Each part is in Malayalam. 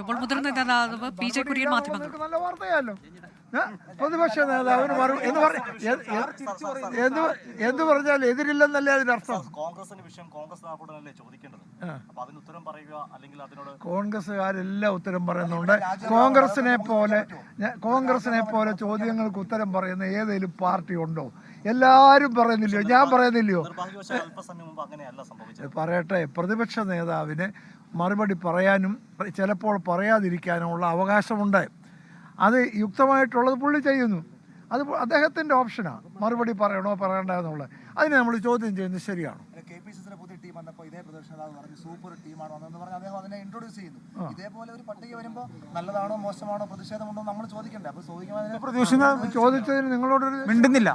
ഇപ്പോൾ മുതിർന്ന നേതാവ് പി ജെ കുര്യൻ മാധ്യമങ്ങൾ. പ്രതിപക്ഷ നേതാവിന് എന്ന് എന്ത് പറഞ്ഞാൽ എതിരില്ലെന്നല്ലേ അതിനർത്ഥം കോൺഗ്രസിന് വിഷയം കോൺഗ്രസ് നേതാക്കളോടല്ലേ ചോദിക്കേണ്ടത്? അപ്പൊ അതിന് ഉത്തരം പറയുക അല്ലെങ്കിൽ അതിനോട് കോൺഗ്രസ്സുകാരെല്ലാം ഉത്തരം പറയുന്നുണ്ട്. കോൺഗ്രസിനെ പോലെ കോൺഗ്രസിനെ പോലെ ചോദ്യങ്ങൾക്ക് ഉത്തരം പറയുന്ന ഏതെങ്കിലും പാർട്ടി ഉണ്ടോ? എല്ലാരും പറയുന്നില്ലയോ? ഞാൻ പറയുന്നില്ലയോ? പറയട്ടെ പ്രതിപക്ഷ നേതാവിന് മറുപടി പറയാനും ചിലപ്പോൾ പറയാതിരിക്കാനുമുള്ള അവകാശമുണ്ട്. അത് യുക്തമായിട്ടുള്ളത് പുള്ളി ചെയ്യുന്നു. അത് അദ്ദേഹത്തിന്റെ ഓപ്ഷനാണ് മറുപടി പറയണോ പറയണ്ട എന്നുള്ളത്. അതിനെ നമ്മൾ ചോദ്യം ചെയ്യുന്നത് ശരിയാണ്? കെ പി സി പുതിയ ടീം വന്നപ്പോൾ ഇതേ പറഞ്ഞു സൂപ്പർ ടീമാണ് വന്നതെന്ന് പറഞ്ഞ് അദ്ദേഹം അതിനെ ഇൻട്രൊഡ്യൂസ് ചെയ്യുന്നു. ഇതേപോലെ ഒരു പട്ടിക വരുമ്പോൾ നല്ലതാണോ മോശമാണോ പ്രതിഷേധമുണ്ടോ നമ്മൾ ചോദിക്കണ്ടേ. അപ്പോൾ ചോദിച്ചതിന് നിങ്ങളോട് മിണ്ടുന്നില്ല.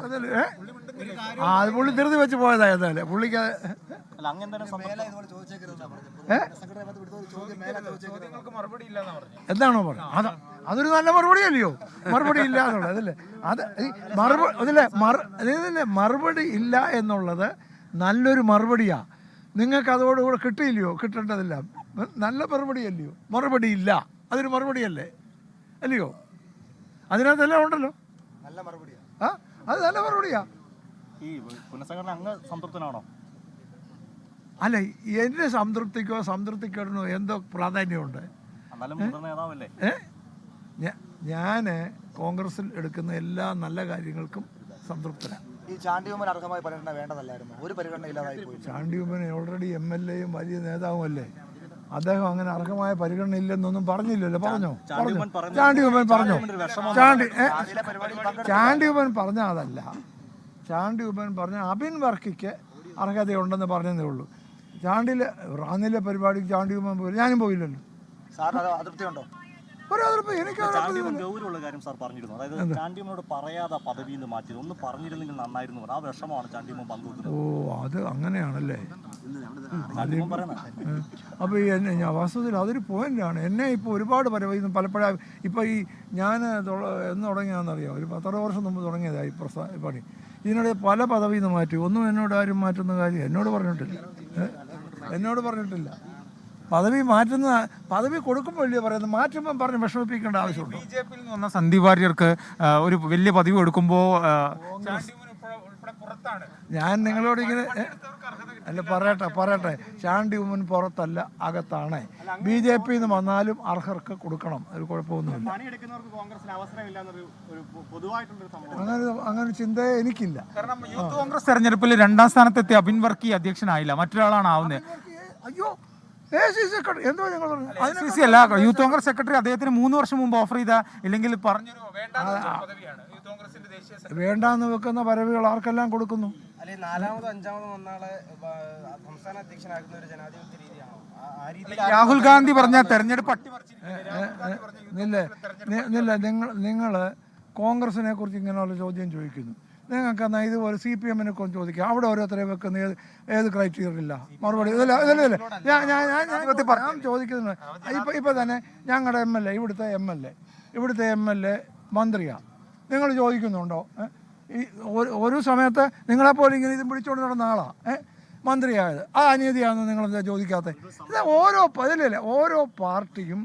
ആ അത് പുള്ളി ധൃതി വെച്ച് പോയതായതല്ലേ പുള്ളിക്ക് എന്താണോ പറഞ്ഞത്? അത് അതൊരു നല്ല മറുപടി അല്ലയോ മറുപടി ഇല്ല എന്നുള്ളത് അതല്ലേ? അത് മറുപടി അതല്ലേ മറു അതില്ലേ മറുപടി ഇല്ല എന്നുള്ളത് നല്ലൊരു മറുപടിയാ. നിങ്ങൾക്ക് അതോടുകൂടെ കിട്ടിയില്ലയോ? കിട്ടേണ്ടതില്ല. നല്ല മറുപടി അല്ലയോ മറുപടി ഇല്ല. അതൊരു മറുപടിയല്ലേ? അല്ലയോ? അതിനകത്തെല്ലാം ഉണ്ടല്ലോ. നല്ല മറുപടിയാണ് ആ അത് നല്ല മറുപടിയാ. ഈ പുനഃസംഘടന അങ്ങ് സംതൃപ്തനാണോ? അല്ല എന്റെ സംതൃപ്തിക്കോ സംതൃപ്തിക്കേടനോ എന്തോ പ്രാധാന്യമുണ്ട്. എന്നാലും നേതാവല്ലേ? ഏ? ഞാൻ കോൺഗ്രസിൽ എടുക്കുന്ന എല്ലാ നല്ല കാര്യങ്ങൾക്കും സംതൃപ്തനാണ് ഈ ചാണ്ടിയുമ്മൻ അർഹമായി പരിഗണന വേണ്ടതല്ലായിരുന്നു. ഒരു പരിഗണന ഇല്ലാതായി പോയി. Chandy Oommen already M L എയും വലിയ നേതാവും അല്ലേ അദ്ദേഹം അങ്ങനെ അർഹമായ പരിഗണന ഇല്ലെന്നൊന്നും പറഞ്ഞില്ലല്ലോ. പറഞ്ഞോ? പറഞ്ഞു? ഉമ്മൻ പറഞ്ഞു. ചാണ്ടി ഉമ്മൻ പറഞ്ഞോ അതല്ല. ചാണ്ടി ഉമ്മൻ പറഞ്ഞ അബിൻ വർക്കിക്ക് അർഹതയുണ്ടെന്ന് പറഞ്ഞതേ ഉള്ളൂ. ചാണ്ടിയിലെ റാന്നിലെ പരിപാടിക്ക് ചാണ്ടി പോയില്ല പോയി. ഞാനും പോയില്ലല്ലോ. സാറിന് അത് അതൃപ്തിയുണ്ടോ? ഒരു എനിക്ക് ഗൗരവമുള്ള കാര്യം സാർ പറഞ്ഞിരുന്നു. അതായത് ചാണ്ടിയമ്മനോട് പറയാതെ പദവിയിൽ നിന്ന് മാറ്റിയത്. ഒന്ന് പറഞ്ഞിരുന്നെങ്കിൽ നന്നായിരുന്നു. ആ വിഷമമാണ് ചാണ്ടിയമ്മൻ പങ്കുവെക്കുന്നത്. ഓ അത് അങ്ങനെയാണല്ലേ? അപ്പൊ അപ്പോൾ ഈ എന്നെ ഞാൻ വാസ്തവത്തിൽ അതൊരു പോയിന്റാണ് എന്നെ ഇപ്പോൾ ഒരുപാട് പരവ പലപ്പോഴും ഇപ്പോൾ ഈ ഞാൻ എന്ന് തുടങ്ങിയാണെന്നറിയാം? ഒരു പത്തര വർഷം മുമ്പ് തുടങ്ങിയതായി പ്രസ്ഥാ പണി. ഇതിനിടെ പല പദവിയിൽ നിന്ന് മാറ്റി. ഒന്നും എന്നോട് ആരും മാറ്റുന്ന കാര്യം എന്നോട് പറഞ്ഞിട്ടില്ല. എന്നോട് പറഞ്ഞിട്ടില്ല. പദവി മാറ്റുന്ന പദവി കൊടുക്കുമ്പോൾ വലിയ പറയുന്നത്? മാറ്റുമ്പം പറഞ്ഞ് വിഷമിപ്പിക്കേണ്ട ആവശ്യമുണ്ട്? ബി ജെ പിയിൽ നിന്ന് വന്ന സന്ദീപ് വാര്യർക്ക് ഒരു വലിയ പദവി കൊടുക്കുമ്പോൾ പുറത്താണ്. ഞാൻ നിങ്ങളോട് ഇങ്ങനെ അല്ല പറയട്ടെ പറയട്ടെ. ചാണ്ടി ഉമ്മൻ പുറത്തല്ല അകത്താണ്. ബി ജെ പി നിന്ന് വന്നാലും അർഹർക്ക് കൊടുക്കണം. ഒരു കുഴപ്പമൊന്നുമില്ല. അങ്ങനെ അങ്ങനെ ചിന്ത എനിക്കില്ല. കാരണം യൂത്ത് കോൺഗ്രസ് തെരഞ്ഞെടുപ്പിൽ രണ്ടാം സ്ഥാനത്തെത്തി അബിൻ വർക്കി അധ്യക്ഷനായില്ല. മറ്റൊരാളാണ് ആവുന്നത് അയ്യോ എ സി സെക്രട്ടറി. എന്തോ ഞങ്ങൾ പറഞ്ഞു അതിന് സി സി അല്ല യൂത്ത് കോൺഗ്രസ് സെക്രട്ടറി അദ്ദേഹത്തിന് മൂന്ന് വർഷം മുമ്പ് ഓഫർ ചെയ്ത ഇല്ലെങ്കിൽ പറഞ്ഞൊരു വേണ്ടാന്ന് വെച്ച പദവിയാണ്. യൂത്ത് കോൺഗ്രസിന്റെ ദേശീയ വേണ്ടാന്ന് വെക്കുന്ന പരവികൾ ആർക്കെല്ലാം കൊടുക്കുന്നു? അല്ലെങ്കിൽ നാലാമതോ അഞ്ചാമതോ വന്നാളെ ബ- സംസ്ഥാന അധ്യക്ഷനാക്കുന്ന ഒരു ജനാധിപത്യ രീതിയാണോ? ആ- ആ രീതിയിൽ രാഹുൽ ഗാന്ധി പറഞ്ഞ തെരഞ്ഞെടുപ്പ് നില്ല നിങ്ങൾ നിങ്ങൾ കോൺഗ്രസിനെ കുറിച്ച് ഇങ്ങനെയുള്ള ചോദ്യം ചോദിക്കുന്നു. നിങ്ങൾക്ക് എന്നാൽ ഇതുപോലെ സി പി എമ്മിനെ കൊണ്ട് ചോദിക്കാം. അവിടെ ഓരോരുത്തരെ വെക്കുന്ന ഏത് ഏത് ക്രൈറ്റീരിയ ഇല്ല മറുപടി ഇതല്ല ഇതല്ല ഞാൻ ഞാൻ ഞാൻ ഞാൻ ചോദിക്കുന്നത് ഇപ്പം ഇപ്പം തന്നെ ഞങ്ങളുടെ എം എൽ എ ഇവിടുത്തെ എം എൽ എ ഇവിടുത്തെ എം എൽ എ മന്ത്രിയാണ് നിങ്ങൾ ചോദിക്കുന്നുണ്ടോ? ഈ ഒരു ഒരു സമയത്ത് നിങ്ങളെപ്പോലെ ഇങ്ങനെ ഇത് പിടിച്ചുകൊണ്ട് നടന്ന ആളാണ് ഏഹ് മന്ത്രിയായത്. ആ അനീതിയാണെന്ന് നിങ്ങളെന്താ ചോദിക്കാത്തത് ഇത് ഓരോ ഇതിലല്ലേ ഓരോ പാർട്ടിയും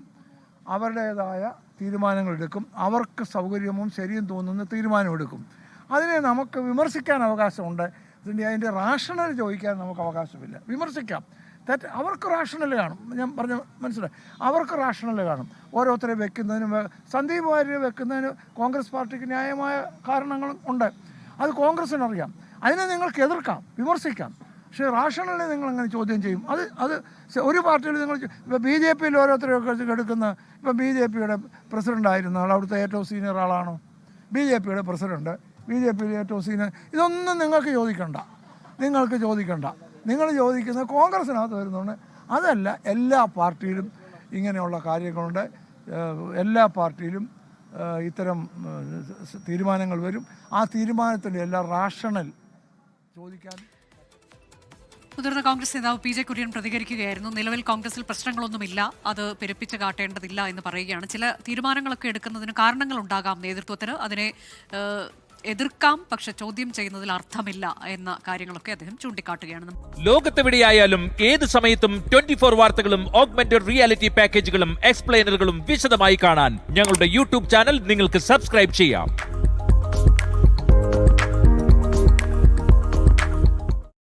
അവരുടേതായ തീരുമാനങ്ങൾ എടുക്കും അവർക്ക് സൗകര്യവും ശരിയും തോന്നുന്ന തീരുമാനമെടുക്കും. അതിനെ നമുക്ക് വിമർശിക്കാൻ അവകാശമുണ്ട്. ഇതിന്റെ അതിന്റെ റാഷണൽ ചോദിക്കാൻ നമുക്ക് അവകാശമില്ല. വിമർശിക്കാം. തെറ്റ് അവർക്ക് റാഷണൽ കാണും. ഞാൻ പറഞ്ഞ മനസ്സിലായി? അവർക്ക് റാഷണൽ കാണും. ഓരോരുത്തരെ വെക്കുന്നതിനും സന്ദീപ് വാര്യരെ വെക്കുന്നതിന് കോൺഗ്രസ് പാർട്ടിക്ക് ന്യായമായ കാരണങ്ങളും ഉണ്ട്. അത് കോൺഗ്രസ്സിനറിയാം. അതിനെ നിങ്ങൾക്ക് എതിർക്കാം വിമർശിക്കാം. പക്ഷേ റാഷണലിനെ നിങ്ങൾ അങ്ങനെ ചോദ്യം ചെയ്യും. അത് അത് ഒരു പാർട്ടിയിൽ നിങ്ങൾ ഇപ്പോൾ ബി ജെ പിയിൽ ഓരോരുത്തരൊക്കെ എടുക്കുന്ന ഇപ്പം ബി ജെ പിയുടെ പ്രസിഡന്റ് ആയിരുന്ന ആൾ അവിടുത്തെ ഏറ്റവും സീനിയർ ആളാണോ. ബി ജെ പിയുടെ പ്രസിഡന്റ്. ബി ജെ പിയിലെ ഏറ്റവും സീനിയർ ഇതൊന്നും നിങ്ങൾക്ക് ചോദിക്കണ്ട. നിങ്ങൾക്ക് ചോദിക്കണ്ട. നിങ്ങൾ ചോദിക്കുന്ന കോൺഗ്രസിനകത്ത് വരുന്നുണ്ട് അതല്ല എല്ലാ പാർട്ടിയിലും ഇങ്ങനെയുള്ള കാര്യങ്ങളുണ്ട്. എല്ലാ പാർട്ടിയിലും ഇത്തരം തീരുമാനങ്ങൾ വരും. ആ തീരുമാനത്തിന്റെ എല്ലാ റാഷണൽ ചോദിക്കാൻ മുതിർന്ന കോൺഗ്രസ് നേതാവ് പി ജെ കുര്യൻ പ്രതികരിക്കുകയായിരുന്നു. നിലവിൽ കോൺഗ്രസിൽ പ്രശ്നങ്ങളൊന്നുമില്ല. അത് പെരുപ്പിച്ച് കാട്ടേണ്ടതില്ല എന്ന് പറയുകയാണ്. ചില തീരുമാനങ്ങളൊക്കെ എടുക്കുന്നതിന് കാരണങ്ങളുണ്ടാകാം നേതൃത്വത്തിന്. അതിനെ എതിർക്കാം പക്ഷെ ചോദ്യം ചെയ്യുന്നതിൽ അർത്ഥമില്ല എന്ന കാര്യങ്ങളൊക്കെ അദ്ദേഹം ചൂണ്ടിക്കാട്ടുകയാണ്. ലോകത്തെവിടെയായാലും ഏത് സമയത്തും ട്വന്റി ഫോർ വാർത്തകളും ഓഗ്മെന്റഡ് റിയാലിറ്റി പാക്കേജുകളും എക്സ്പ്ലെയിനറുകളും വിശദമായി കാണാൻ ഞങ്ങളുടെ യൂട്യൂബ് ചാനൽ നിങ്ങൾക്ക് സബ്സ്ക്രൈബ് ചെയ്യാം.